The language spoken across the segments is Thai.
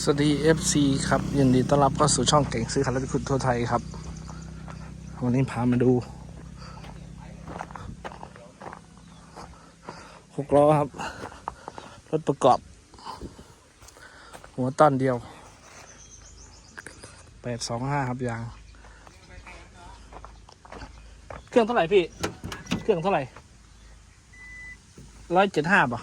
สวัสดี FC ครับ ยินดีต้อนรับเข้าสู่ช่องเก่งซื้อคันรถคุณทั่วไทยครับ วันนี้พามาดูหกล้อครับ รถประกอบ หัวต้นเดียว825ครับยาง เครื่องเท่าไหร่พี่ เครื่องเท่าไหร่ร้อยเจ็ดห้าป่ะ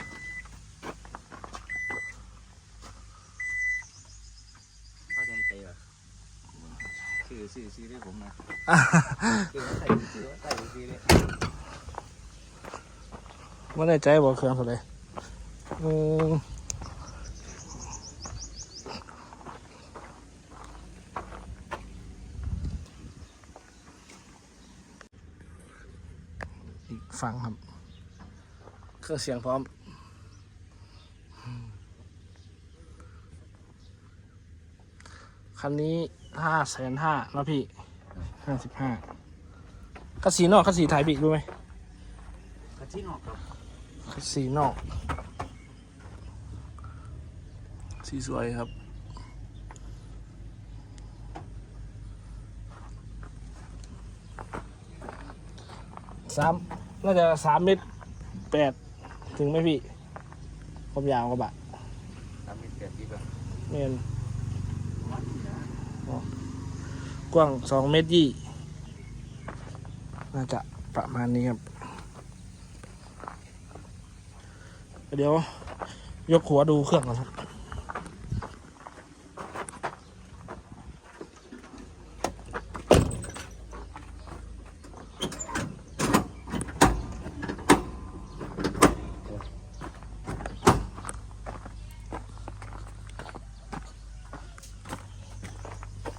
ป้าแดงใจเหรอ ซื้อซื้อซื้อได้ผมนะซื้อมาใส่ซื้อมาใส่ซื้อได้ไม่ได้ใจบอกเครื่องเท่าไหร่อืมอีกฝั่งครับ เครื่องเสียงพร้อม คันนี้ห้าแสนห้าแล้วพี่ห้าสิบห้าคันสีนอกคันสีไทยพี่รู้ไหมกระชินออกครับสีนอก สีสวยครับสามน่าจะสามเมตรแปดถึงไหมพี่ความยาวกระบะสามเมตรแปดสิบอะเมนอ๋อ กว้างสองเมตรยี่น่าจะประมาณนี้ครับ เดี๋ยวยกหัวดูเครื่องก่อนครับ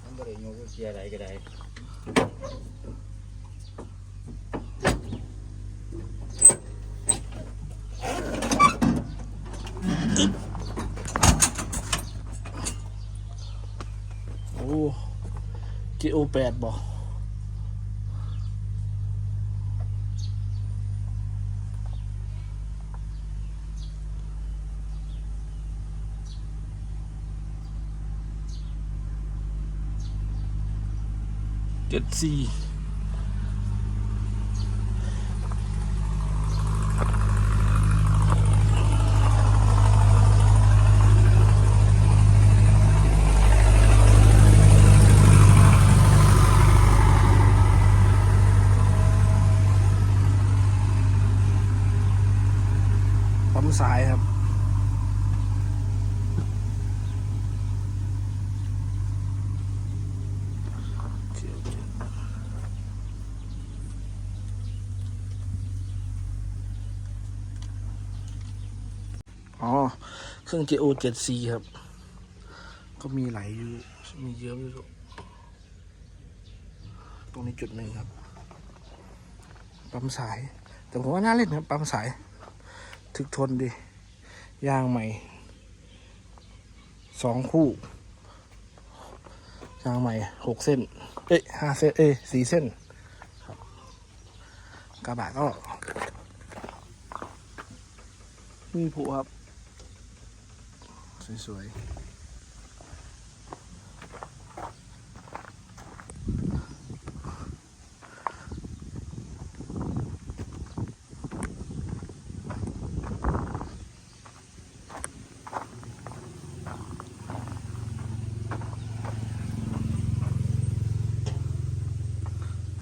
มันบริโย ก็เกียร์อะไรก็ได้โอ้จีโอแปดบ เจ็ดสี่ปั๊มสายครับ โอเคโอเค อ๋อ เครื่อง JO 7 c ครับ ก็มีไหลอยู่ มีเยอะอยู่ตรงนี้จุดหนึ่งครับ ปั๊มสาย แต่ผมว่าน่าเล่นครับ ปั๊มสาย ถึกทนดี ยางใหม่ สองคู่ ยางใหม่หกเส้น เอ้ยห้าเส้น เอ้ยสี่เส้นกระบะก็มีผูครับ สวย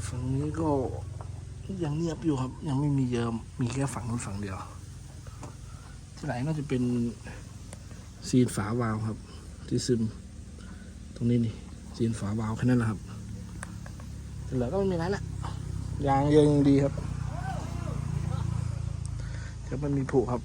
ฝั่งนี้ก็ยังเงียบอยู่ครับ ยังไม่มีเยิมมีแค่ฝั่งนู้นฝั่งเดียวที่ไหนน่าจะเป็น ซีนฝาวาล์วครับ ที่ซึม ตรงนี้นี่ซีนฝาวาล์วแค่นั้นแหละครับเหลือก็ไม่มีอะไรละยางเยอะยังดีครับจะไม่มีผุครับ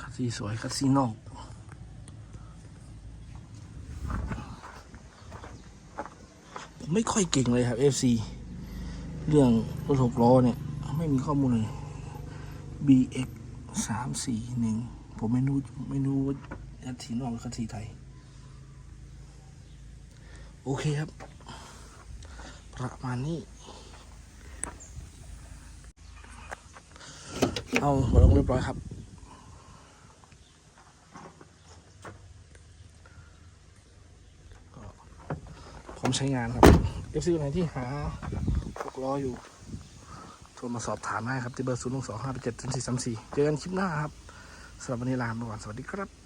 คัสซีสวยคัสซีนอก ผม ไม่ค่อยเก่งเลยครับ FC เรื่องรถหกล้อเนี่ย ไม่มีข้อมูลเลย BX สามสี่หนึ่งผมไม่รู้ไม่รู้ว่าคันสีนอกหรือคันสีไทย โอเคครับ ประมาณนี้ เอาหัวลงเรียบร้อยครับ มใช้งานครับ FC ไหนที่หาหกล้ออยู่โทรมาสอบถามได้ครับที่เบอร์0 2 5 7 4 3 4เจอกันคลิปหน้าครับสำหรับวันนี้ลาไปก่อนสวัสดีครับ